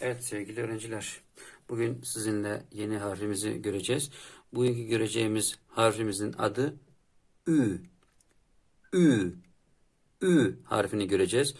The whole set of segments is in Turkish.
Evet sevgili öğrenciler, bugün sizinle yeni harfimizi göreceğiz. Bugünkü göreceğimiz harfimizin adı Ü. Ü. Ü harfini göreceğiz.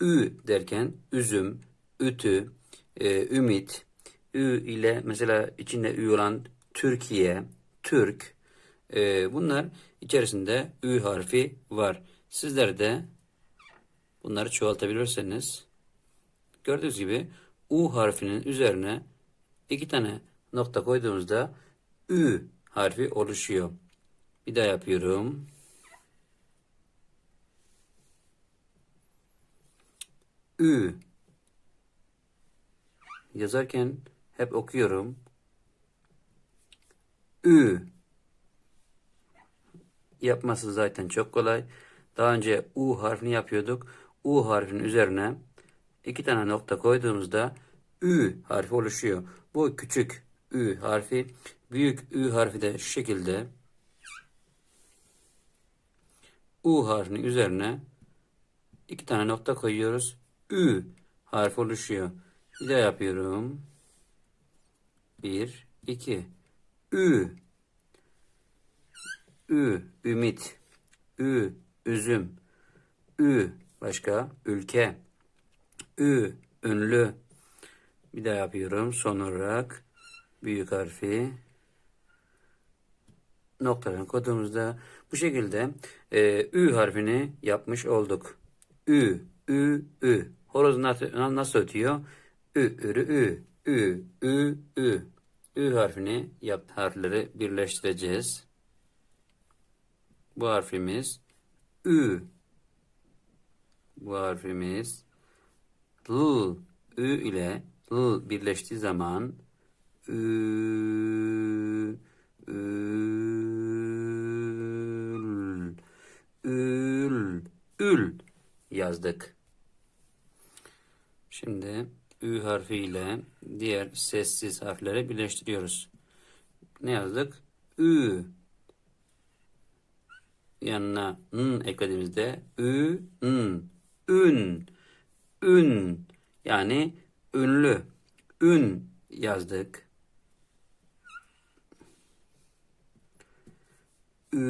Ü derken üzüm, ütü, e, ümit, Ü ile mesela içinde Ü olan Türkiye, Türk, e, bunlar içerisinde Ü harfi var. Sizler de bunları çoğaltabilirseniz Gördüğünüz gibi U harfinin üzerine iki tane nokta koyduğumuzda Ü harfi oluşuyor. Bir daha yapıyorum. Ü yazarken hep okuyorum. Ü yapması zaten çok kolay. Daha önce U harfini yapıyorduk. U harfinin üzerine iki tane nokta koyduğumuzda Ü harfi oluşuyor. Bu küçük Ü harfi, büyük Ü harfi de şu şekilde U harfinin üzerine iki tane nokta koyuyoruz. Ü harfi oluşuyor. Bir daha yapıyorum. Bir, iki. Ü. Ü, ümit. Ü, üzüm. Ü, başka, ülke. Ü, ünlü. Bir daha yapıyorum. Son olarak büyük harfi noktadan koyduğumuzda bu şekilde e, Ü harfini yapmış olduk. Ü, Ü, Ü. Horoz nasıl, nasıl ötüyor? Ü, ürü, Ü, Ü, Ü, Ü. Ü harfini yap harfleri birleştireceğiz. Bu harfimiz Ü. Bu harfimiz L, Ü ile L birleştiği zaman Ü, Ül, Ül, Ül yazdık. Şimdi Ü harfi ile diğer sessiz harfleri birleştiriyoruz. Ne yazdık? Ü. Yanına n eklediğimizde ü, n, ün, ün yani ünlü, ün yazdık. Ü,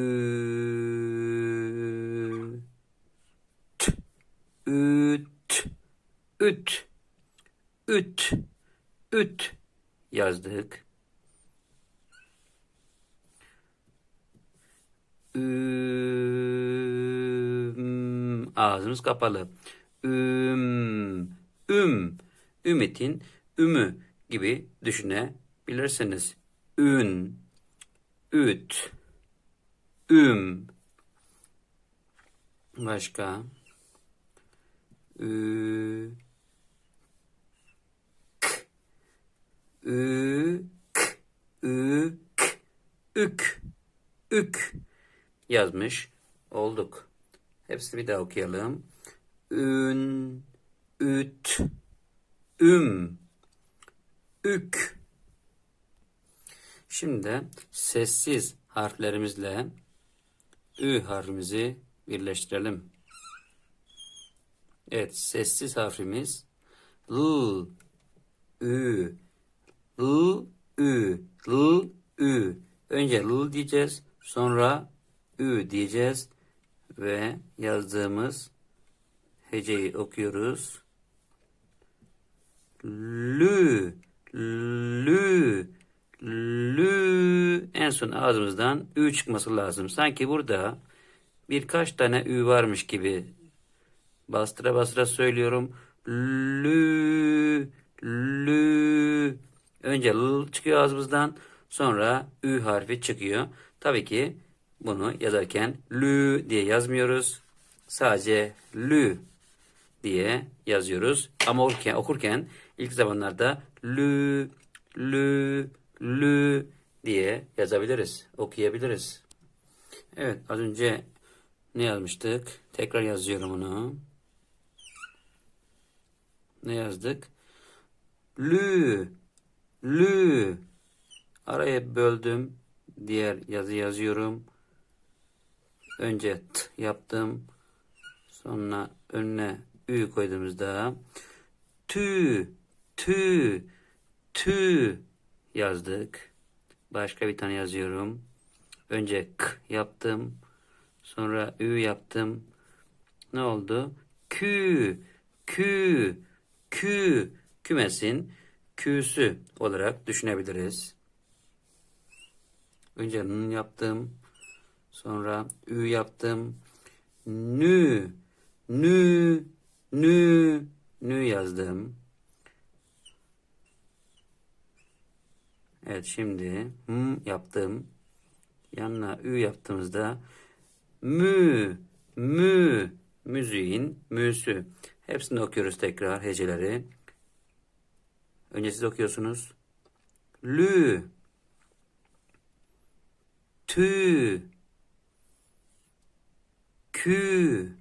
t, üt, üt, üt, üt yazdık. Üm, ağzımız kapalı. Üm, üm, ümitin ümü gibi düşünebilirsiniz. Ün, üt, üm, başka, ü, k, ü, k, ük, ük. Yazmış olduk. Hepsini bir daha okuyalım. Ün, üt, üm, ük. Şimdi sessiz harflerimizle ü harfimizi birleştirelim. Evet, sessiz harfimiz l, ü, l, ü, l, ü. Önce l diyeceğiz, sonra ü diyeceğiz ve yazdığımız heceyi okuyoruz. Lü, lü, lü. En son ağzımızdan ü çıkması lazım. Sanki burada birkaç tane ü varmış gibi bastıra bastıra söylüyorum. Lü, lü. Önce l çıkıyor ağzımızdan, sonra ü harfi çıkıyor. Tabii ki bunu yazarken lü diye yazmıyoruz. Sadece lü diye yazıyoruz. Ama okurken, okurken ilk zamanlarda lü, lü, lü diye yazabiliriz, okuyabiliriz. Evet, az önce ne yazmıştık? Tekrar yazıyorum onu. Ne yazdık? Lü, lü. Araya böldüm. Diğer yazı yazıyorum. Önce t yaptım. Sonra önüne ü koyduğumuzda tü, Tü, tü yazdık. Başka bir tane yazıyorum. Önce k yaptım. Sonra ü yaptım. Ne oldu? Kü, kü, kü. Kümesin küsü olarak düşünebiliriz. Önce n yaptım. Sonra ü yaptım. Nü, nü, nü, nü yazdım. Evet şimdi m yaptım. Yanına ü yaptığımızda mü, mü, müziğin müsü. Hepsini okuyoruz tekrar heceleri. Önce siz okuyorsunuz. Lü, tü, kü,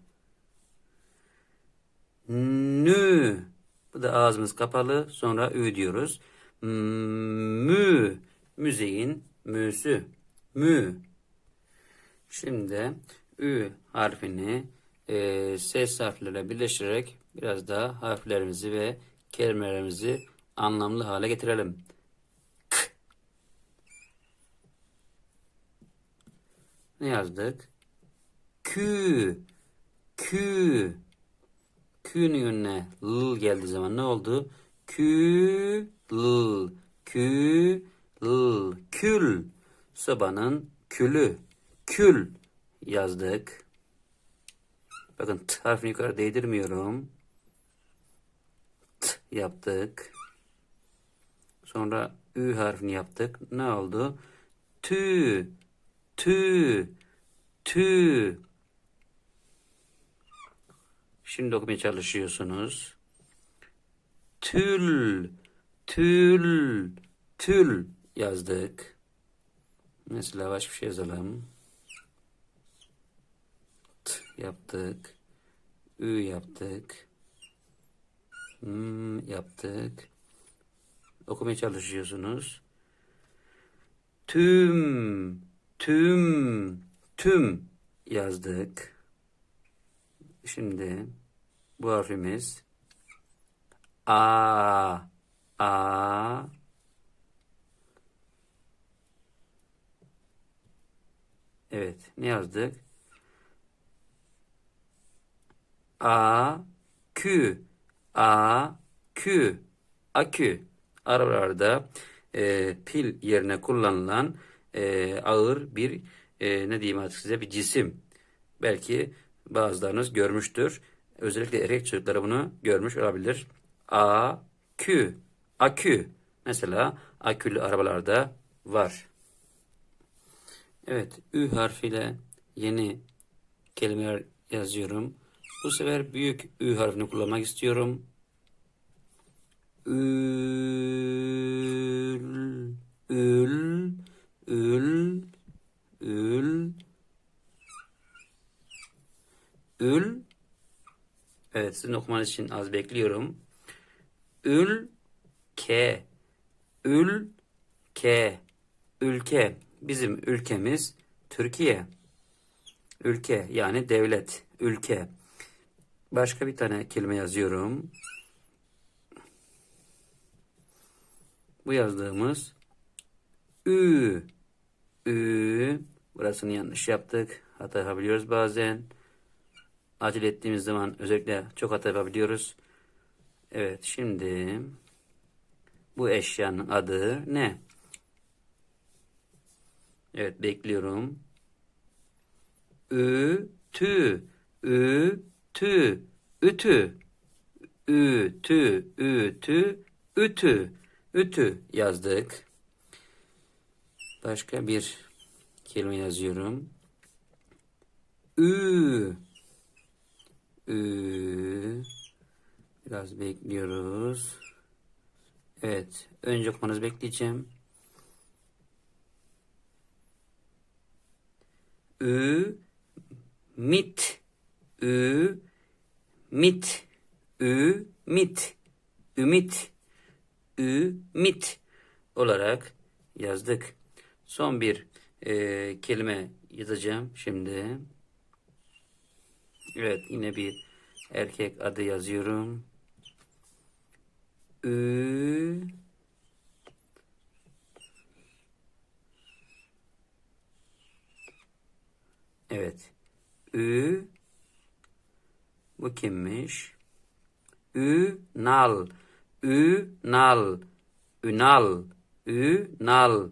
nü. Bu da ağzımız kapalı. Sonra ü diyoruz. Mü. Müziğin müsü. Mü. Şimdi ü harfini e, ses harfleriyle birleştirerek biraz daha harflerimizi ve kelimelerimizi anlamlı hale getirelim. K. Ne yazdık? Kü. Kü. K'nün önüne l geldiği zaman ne oldu? Kü, l, kü, l, kül. Sobanın külü, kül yazdık. Bakın t harfini yukarı değdirmiyorum. T yaptık. Sonra ü harfini yaptık. Ne oldu? Tü, tü, tü. Şimdi okumaya çalışıyorsunuz. Tül, tül, tül yazdık. Mesela başka bir şey yazalım. T yaptık. Ü yaptık. M yaptık. Okumaya çalışıyorsunuz. Tüm, tüm, tüm yazdık. Şimdi bu harfimiz A, A, Evet, ne yazdık? A, Q, A, Q, akü. Arabalarda e, pil yerine kullanılan e, ağır bir e, ne diyeyim artık size bir cisim. Belki bazılarınız görmüştür. Özellikle erkek çocukları bunu görmüş olabilir. A, Q, akü. Mesela akülü arabalarda var. Evet, Ü harfiyle yeni kelimeler yazıyorum. Bu sefer büyük Ü harfini kullanmak istiyorum. Ül, ül, ül, ül, ül. Evet, sizin okumanız için az bekliyorum. Ülke, ülke, ülke. Bizim ülkemiz Türkiye. Ülke yani devlet, ülke. Başka bir tane kelime yazıyorum. Bu yazdığımız ü, ü. Burasını yanlış yaptık. Hata yapabiliyoruz bazen. Acil ettiğimiz zaman özellikle çok hata yapabiliyoruz. Evet şimdi bu eşyanın adı ne? Evet bekliyorum. Ütü, ü, tü, ü, tü, ütü, ütü yazdık. Başka bir kelime yazıyorum. Ü, biraz bekliyoruz. Evet, önce okumanızı bekleyeceğim. Ü mit ü mit ü mit ümit ümit olarak yazdık. Son bir e, kelime yazacağım şimdi. Evet yine bir erkek adı yazıyorum. Ü Evet. Ü bu kimmiş? Ü nal. Ü nal. Ünal. Ü nal.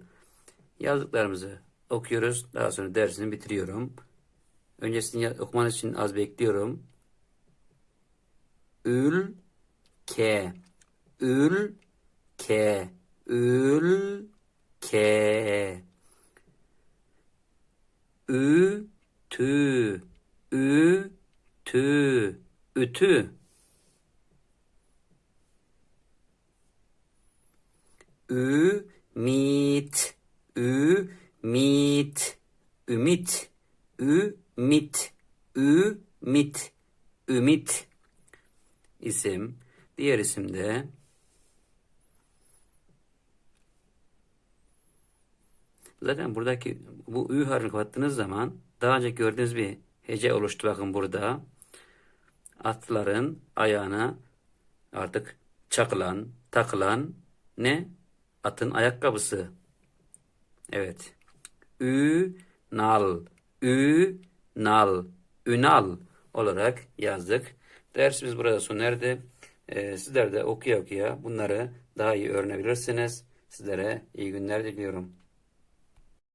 Yazdıklarımızı okuyoruz. Daha sonra dersini bitiriyorum. Öncesini okumanız için az bekliyorum. Ül ke. Ül ke. Ül ke. Ü tü. Ü tü. Ütü. Ü mit. Ü mit. Ümit. Mit. Ü mit. Ümit. isim. Diğer isim de Zaten buradaki bu ü harfini kapattığınız zaman daha önce gördüğünüz bir hece oluştu bakın burada. Atların ayağına artık çakılan, takılan ne? Atın ayakkabısı. Evet. Ü nal. Ü nal. Ünal olarak yazdık. Dersimiz burada sona erdi. Ee, sizler de okuya okuya bunları daha iyi öğrenebilirsiniz. Sizlere iyi günler diliyorum.